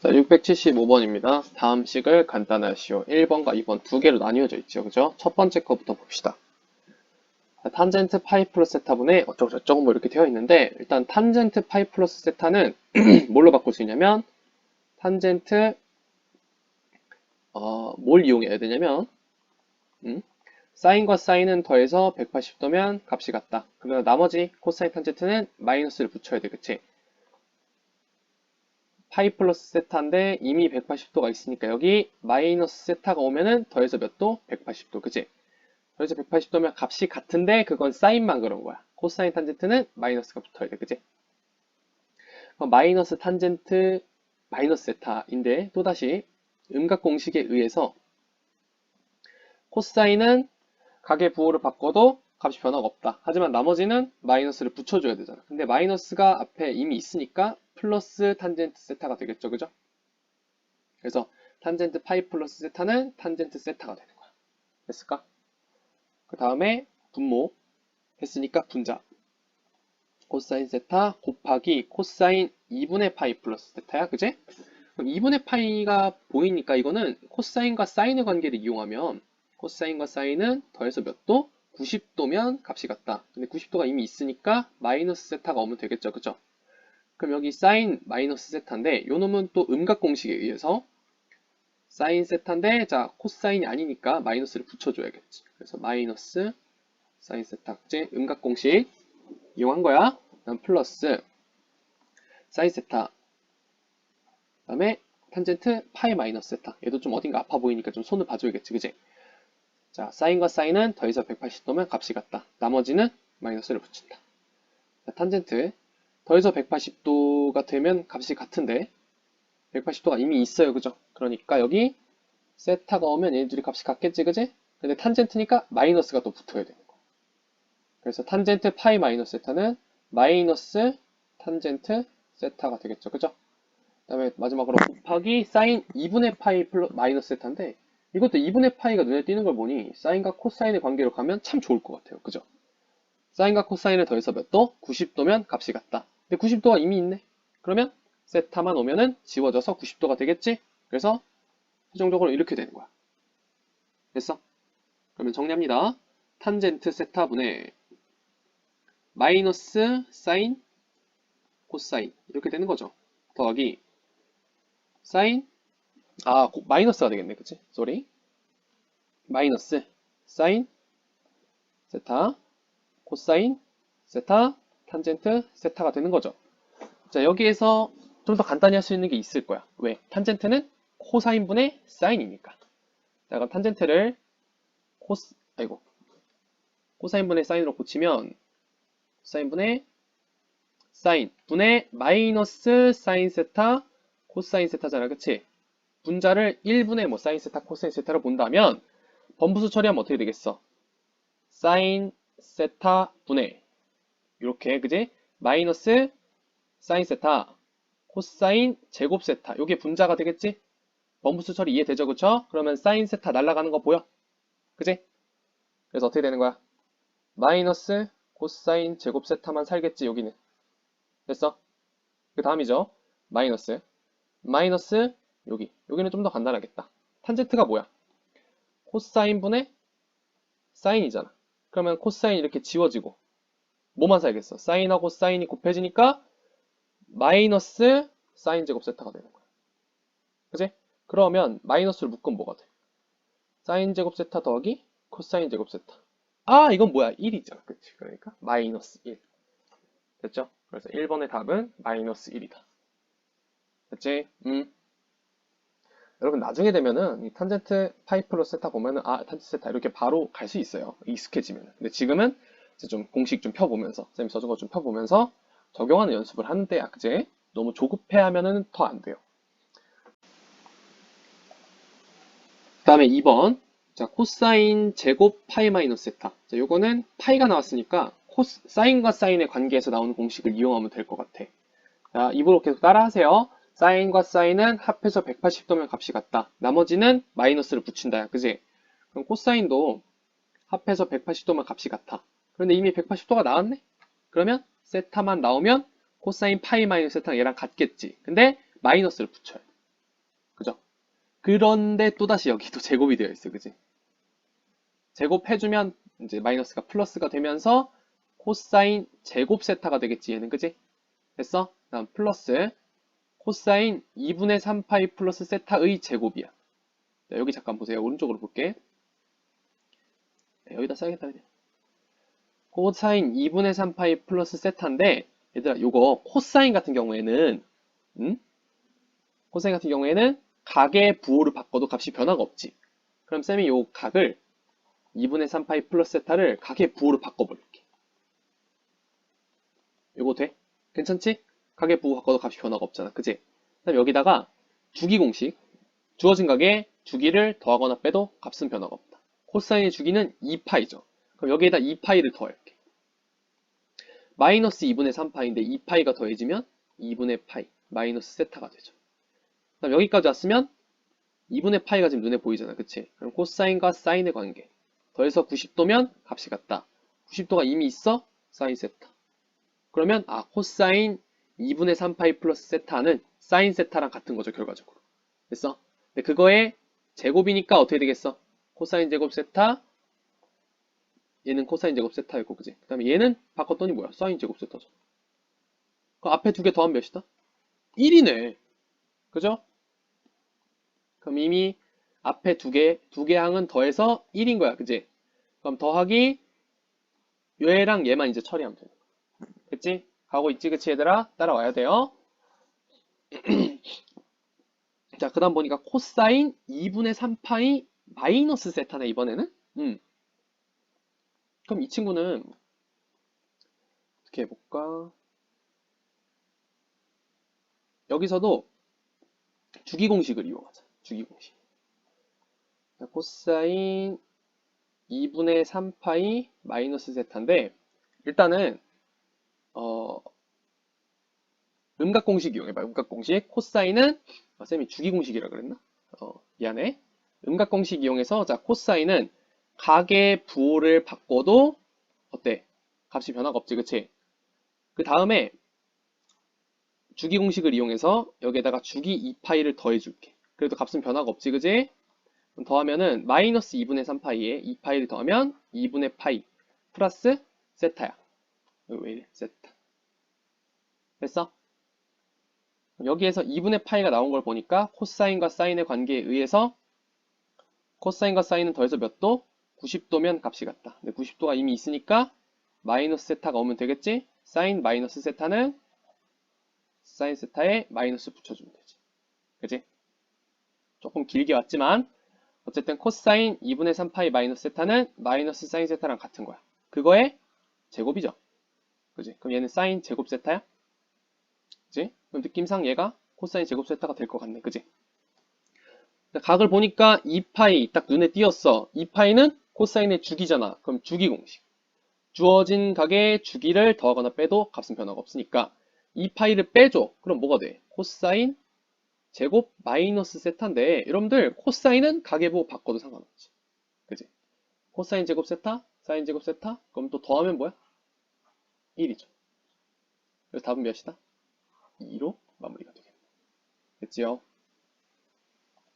자, 675번입니다. 다음 식을 간단하시오. 1번과 2번 두 개로 나뉘어져 있죠. 그죠? 첫 번째 거부터 봅시다. 자, 탄젠트 파이 플러스 세타분의 어쩌고 저쩌고 뭐 이렇게 되어 있는데 일단 탄젠트 파이 플러스 세타는 뭘로 바꿀 수 있냐면 탄젠트 어, 뭘 이용해야 되냐면 음? 사인과 사인은 더해서 180도면 값이 같다. 그러면 나머지 코사인 탄젠트는 마이너스를 붙여야 돼. 그치? 파이 플러스 세타인데 이미 180도가 있으니까 여기 마이너스 세타가 오면은 더해서 몇 도? 180도. 그치? 더해서 180도면 값이 같은데 그건 사인만 그런 거야. 코사인 탄젠트는 마이너스 가 붙어야 돼. 그치? 마이너스 탄젠트 마이너스 세타인데 또다시 음각 공식에 의해서 코사인은 각의 부호를 바꿔도 값이 변화가 없다. 하지만 나머지는 마이너스를 붙여줘야 되잖아. 근데 마이너스가 앞에 이미 있으니까 플러스 탄젠트 세타가 되겠죠. 그죠? 그래서 탄젠트 파이 플러스 세타는 탄젠트 세타가 되는 거야. 됐을까? 그 다음에 분모 했으니까 분자. 코사인 세타 곱하기 코사인 2분의 파이 플러스 세타야. 그지? 그럼 2분의 파이가 보이니까 이거는 코사인과 사인의 관계를 이용하면 코사인과 사인은 더해서 몇 도? 90도면 값이 같다. 근데 90도가 이미 있으니까 마이너스 세타가 오면 되겠죠. 그죠? 그럼 여기 사인 마이너스 세타인데 요 놈은 또 음각 공식에 의해서 사인 세타인데 자 코사인이 아니니까 마이너스를 붙여줘야겠지. 그래서 마이너스 사인 세타 그지? 음각 공식 이용한 거야. 그다음 플러스 사인 세타 그다음에 탄젠트 파이 마이너스 세타 얘도 좀 어딘가 아파 보이니까 좀 손을 봐줘야겠지. 그지? 자, 사인과 사인은 더해서 180도면 값이 같다. 나머지는 마이너스를 붙인다. 자, 탄젠트 더해서 180도가 되면 값이 같은데 180도가 이미 있어요. 그죠? 그러니까 여기 세타가 오면 얘네들이 값이 같겠지. 그지? 근데 탄젠트니까 마이너스가 또 붙어야 되는 거. 그래서 탄젠트 파이 마이너스 세타는 마이너스 탄젠트 세타가 되겠죠. 그죠? 그 다음에 마지막으로 곱하기 사인 2분의 파이 플러 마이너스 세타인데 이것도 2분의 파이가 눈에 띄는 걸 보니 사인과 코사인의 관계로 가면 참 좋을 것 같아요. 그죠? 사인과 코사인을 더해서 몇 도? 90도면 값이 같다. 근데 90도가 이미 있네. 그러면 세타만 오면은 지워져서 90도가 되겠지? 그래서 최종적으로 이렇게 되는 거야. 됐어? 그러면 정리합니다. 탄젠트 세타분의 마이너스 사인 코사인 이렇게 되는 거죠. 더하기 사인 아, 고- 마이너스가 되겠네. 그치? 쏘리. 마이너스 사인 세타 코사인 세타 탄젠트 세타가 되는 거죠. 자, 여기에서 좀 더 간단히 할 수 있는 게 있을 거야. 왜? 탄젠트는 코사인분의 사인이니까. 자, 그럼 탄젠트를 코스 아이고. 코사인분의 사인으로 고치면 코사인분의 사인 분의 마이너스 사인 세타 코사인 세타잖아. 그치? 분자를 1분의 뭐 사인 세타, 코사인 세타로 본다면 범부수 처리하면 어떻게 되겠어? 사인 세타 분의 이렇게 그지? 마이너스 사인 세타, 코사인 제곱 세타 이게 분자가 되겠지? 범부수 처리 이해되죠? 그쵸? 그러면 사인 세타 날아가는 거 보여? 그지? 그래서 어떻게 되는 거야? 마이너스 코사인 제곱 세타만 살겠지 여기는 됐어? 그 다음이죠? 마이너스 마이너스 여기. 여기는 좀 더 간단하겠다. 탄젠트가 뭐야? 코사인분의 사인이잖아. 그러면 코사인 이렇게 지워지고 뭐만 살겠어? 사인하고 사인이 곱해지니까 마이너스 사인 제곱 세타가 되는 거야. 그지? 그러면 마이너스를 묶으면 뭐가 돼? 사인 제곱 세타 더하기 코사인 제곱 세타. 아, 이건 뭐야? 1이잖아. 그치? 그러니까 마이너스 1. 됐죠? 그래서 1번의 답은 마이너스 1이다. 됐지? 음. 여러분 나중에 되면은 이 탄젠트 파이 플러스 세타 보면은 아 탄젠트 세타 이렇게 바로 갈 수 있어요. 익숙해지면 근데 지금은 이제 좀 공식 좀 펴보면서 쌤이 써준 거 좀 펴보면서 적용하는 연습을 하는데 아 그제 너무 조급해 하면은 더 안 돼요. 그 다음에 2번 자 코사인 제곱 파이 마이너스 세타 자 요거는 파이가 나왔으니까 코스 사인과 사인의 관계에서 나오는 공식을 이용하면 될 것 같아. 자 입으로 계속 따라하세요 사인과 사인은 합해서 180도면 값이 같다. 나머지는 마이너스를 붙인다. 그지? 그럼 코사인도 합해서 180도면 값이 같아. 그런데 이미 180도가 나왔네? 그러면 세타만 나오면 코사인 파이 마이너스 세타는 얘랑 같겠지. 근데 마이너스를 붙여요. 그죠? 그런데 또다시 여기도 제곱이 되어 있어. 그지? 제곱해주면 이제 마이너스가 플러스가 되면서 코사인 제곱 세타가 되겠지. 얘는 그지? 됐어? 다음 플러스 코사인 2분의 3파이 플러스 세타의 제곱이야. 자, 여기 잠깐 보세요. 오른쪽으로 볼게. 네, 여기다 써야겠다 그냥. 코사인 2분의 3파이 플러스 세타인데 얘들아 요거 코사인 같은 경우에는 음? 코사인 같은 경우에는 각의 부호를 바꿔도 값이 변화가 없지. 그럼 쌤이 요 각을 2분의 3파이 플러스 세타를 각의 부호로 바꿔볼게. 요거 돼? 괜찮지? 각의 부호 바꿔도 값이 변화가 없잖아. 그지? 그다음 여기다가 주기 공식. 주어진 각에 주기를 더하거나 빼도 값은 변화가 없다. 코사인의 주기는 2파이죠. 그럼 여기에다 2파이를 더할게. 마이너스 2분의 3파인데 2파이가 더해지면 2분의 파이 마이너스 세타가 되죠. 그다음 여기까지 왔으면 2분의 파이가 지금 눈에 보이잖아. 그치? 그럼 코사인과 사인의 관계. 더해서 90도면 값이 같다. 90도가 이미 있어? 사인 세타. 그러면 아 코사인 2분의 3파이 플러스 세타는 사인 세타랑 같은 거죠. 결과적으로. 됐어? 근데 그거의 제곱이니까 어떻게 되겠어? 코사인 제곱 세타 얘는 코사인 제곱 세타였고 그지? 그 다음에 얘는 바꿨더니 뭐야? 사인 제곱 세타죠. 그 앞에 두 개 더하면 몇이다? 1이네. 그죠? 그럼 이미 앞에 두 개, 두 개 항은 더해서 1인 거야. 그지? 그럼 더하기 얘랑 얘만 이제 처리하면 되는 거야. 그치? 가고 있지? 그치 얘들아? 따라와야 돼요. 자, 그 다음 보니까 코사인 2분의 3파이 마이너스 세타네, 이번에는? 음. 그럼 이 친구는 어떻게 해볼까? 여기서도 주기 공식을 이용하자. 주기 공식. 자, 코사인 2분의 3파이 마이너스 세타인데 일단은 어 음각 공식 이용해봐. 음각 공식. 코사인은 아, 쌤이 주기 공식이라 그랬나? 어, 미안해. 음각 공식 이용해서 자 코사인은 각의 부호를 바꿔도 어때? 값이 변화가 없지, 그치? 그 다음에 주기 공식을 이용해서 여기에다가 주기 2파이를 더해줄게. 그래도 값은 변화가 없지, 그지? 더하면은 마이너스 2분의 3파이에 2파이를 더하면 2분의 파이 플러스 세타야. 왜? 세타. 됐어? 여기에서 2분의 파이가 나온 걸 보니까 코사인과 사인의 관계에 의해서 코사인과 사인은 더해서 몇 도? 90도면 값이 같다. 근데 90도가 이미 있으니까 마이너스 세타가 오면 되겠지? 사인 마이너스 세타는 사인 세타에 마이너스 붙여주면 되지. 그지? 조금 길게 왔지만 어쨌든 코사인 2분의 3파이 마이너스 세타는 마이너스 사인 세타랑 같은 거야. 그거의 제곱이죠. 그지? 그럼 얘는 사인 제곱 세타야? 그지? 그럼 느낌상 얘가 코사인 제곱 세타가 될 것 같네. 그지? 각을 보니까 2파이 딱 눈에 띄었어. 2파이는 코사인의 주기잖아. 그럼 주기 공식. 주어진 각의 주기를 더하거나 빼도 값은 변화가 없으니까 2파이를 빼줘. 그럼 뭐가 돼? 코사인 제곱 마이너스 세타인데 여러분들 코사인은 가계부 바꿔도 상관없지. 그지? 코사인 제곱 세타, 사인 제곱 세타, 그럼 또 더하면 뭐야? 1이죠. 그래서 답은 몇이다? 2로 마무리가 되겠네. 됐지요?